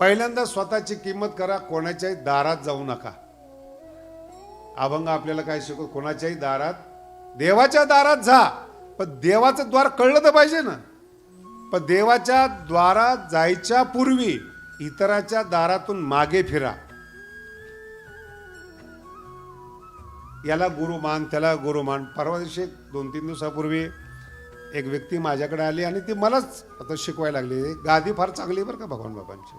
पहिल्यांदा स्वतःची किंमत करा कोणाच्याही दारात जाऊ नका. अभंग आपल्याला काय शिकव कोणाच्याही दारात देवाच्या दारात जा. पण देवाचं द्वार कळलं तर पाहिजे ना. पण देवाच्या द्वारात जायच्या पूर्वी इतराच्या दारातून मागे फिरा. याला गुरुमान त्याला गुरुमान परवा दिवशी दोन तीन दिवसापूर्वी एक व्यक्ती माझ्याकडे आली आणि ती मलाच आता शिकवायला लागली. गादी फार चांगली आहे बरं का भगवान बाबांची.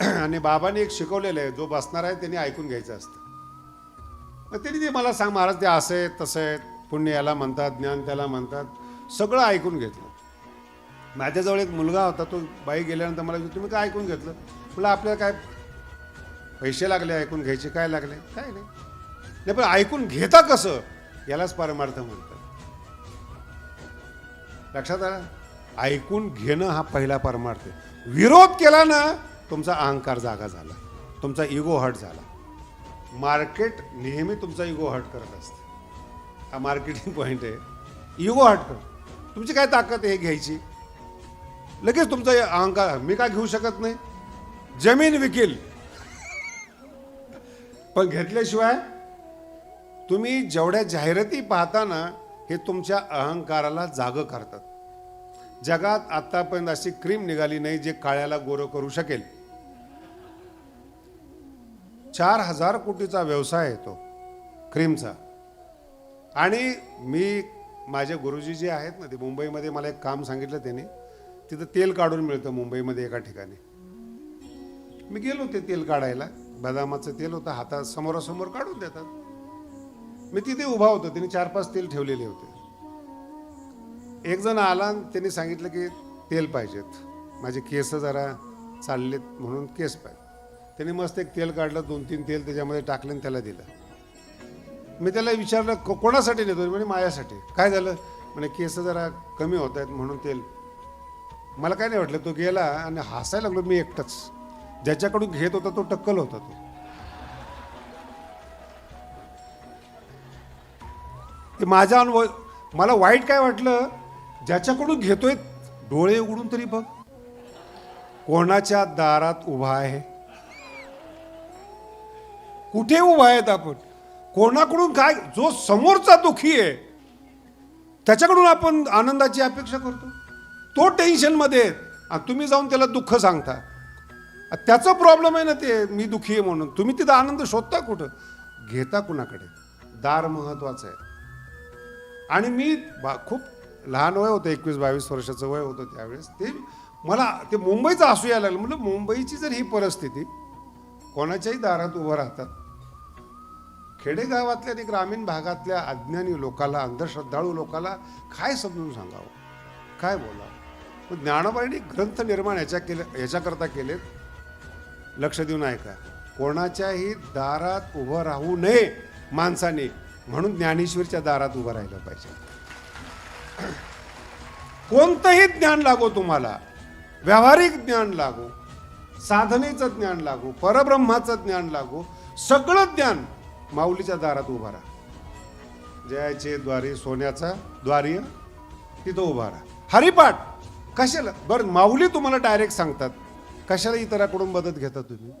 आणि बाबांनी एक शिकवलेलं आहे जो बसणार आहे त्यांनी ऐकून घ्यायचं असतं. मग त्यांनी ते मला सांग महाराज ते असं आहे तसं आहे पुण्य याला म्हणतात ज्ञान त्याला म्हणतात सगळं ऐकून घेतलं. माझ्याजवळ एक मुलगा होता तो बाई गेल्यानंतर मला तुम्ही काय ऐकून घेतलं? म्हटलं आपल्याला काय पैसे लागले ऐकून घ्यायचे काय लागले? काय नाही. नाही पण ऐकून घेता कसं? यालाच परमार्थ म्हणतात. लक्षात आलं? ऐकून घेणं हा पहिला परमार्थ विरोध केला ना तुमचा अहंकार जागा झाला. तुमचा इगो हट झाला. मार्केट नेहमी तुमचा इगो हट करत असते. हा मार्केटिंग पॉईंट आहे. इगो हट कर. तुमची काय ताकद आहे हे घ्यायची? लगेच तुमचा अहंकार मी का घेऊ शकत नाही? जमीन विकील. पण घेतल्याशिवाय तुम्ही जेवढ्या जाहिराती पाहताना हे तुमच्या अहंकाराला जाग करतात. जगात आतापर्यंत अशी क्रीम निघाली नाही जे काळ्याला गोरं करू शकेल. चार हजार कोटीचा व्यवसाय आहे तो क्रीमचा. आणि मी माझे गुरुजी जे आहेत ना ते मुंबईमध्ये मला एक काम सांगितलं त्याने. तिथं तेल काढून मिळतं मुंबईमध्ये एका ठिकाणी. मी गेलो ते तेल काढायला. बदामाचं तेल होतं हातात समोरासमोर काढून देतात. मी तिथे उभा होतो त्यांनी चार पाच तेल ठेवलेले होते. एक जण आला आणि त्यांनी सांगितलं की तेल पाहिजेत. माझे केस जरा चाललेत म्हणून केस पाहिजे. त्यांनी मस्त एक तेल काढलं दोन तीन तेल त्याच्यामध्ये टाकलं आणि त्याला दिलं. मी त्याला विचारलं "को- कोणासाठी नेतो? म्हणजे माझ्यासाठी. काय झालं? म्हणे केस जरा कमी होत आहेत म्हणून तेल. मला काय नाही वाटलं तो गेला आणि हसायला लागलो मी एकटाच. ज्याच्याकडून घेत होता तो टक्कल होता तो. ते माझा अनुभव मला वाईट काय वाटलं ज्याच्याकडून घेतोय डोळे उघडून तरी बघ. कोणाच्या दारात उभा आहे? कुठे उभा आहेत आपण? कोणाकडून काय? जो समोरचा दुखी आहे त्याच्याकडून आपण आनंदाची अपेक्षा करतो. तो टेन्शनमध्ये आहे. आणि तुम्ही जाऊन त्याला दुःख सांगता. त्याचा प्रॉब्लेम आहे ना ते मी दुखी आहे म्हणून. तुम्ही तिथं आनंद शोधता कुठं? घेता कुणाकडे? दार महत्वाचं आहे. आणि मी बा खूप लहान वय होतं एकवीस बावीस वर्षाचं वय होतं त्यावेळेस. ते मला ते मुंबईचं असू यायला लागलं. म्हटलं मुंबईची जर ही परिस्थिती कोणाच्याही दारात उभं राहतात खेडेगावातल्या आणि ग्रामीण भागातल्या अज्ञानी लोकाला अंधश्रद्धाळू लोकाला काय समजून सांगावं? काय बोलावं? मग ज्ञानोबाईंनी ग्रंथ निर्माण याच्या केले याच्याकरता केलेत. लक्ष देऊन ऐका. कोणाच्याही दारात उभं राहू नये माणसाने म्हणून ज्ञानेश्वरच्या दारात उभं राहिलं पाहिजे. कोणतंही ज्ञान लागो तुम्हाला. व्यावहारिक ज्ञान लागो साधनेचं ज्ञान लागो परब्रह्माचं ज्ञान लागो सगळं ज्ञान माऊलीच्या दारात उभा राहा. जयाचे द्वारे सोन्याचा द्वारी तिथं उभा राहा. हरिपाठ कशाला? बरं माऊली तुम्हाला डायरेक्ट सांगतात. कशाला इतराकडून मदत घेता तुम्ही?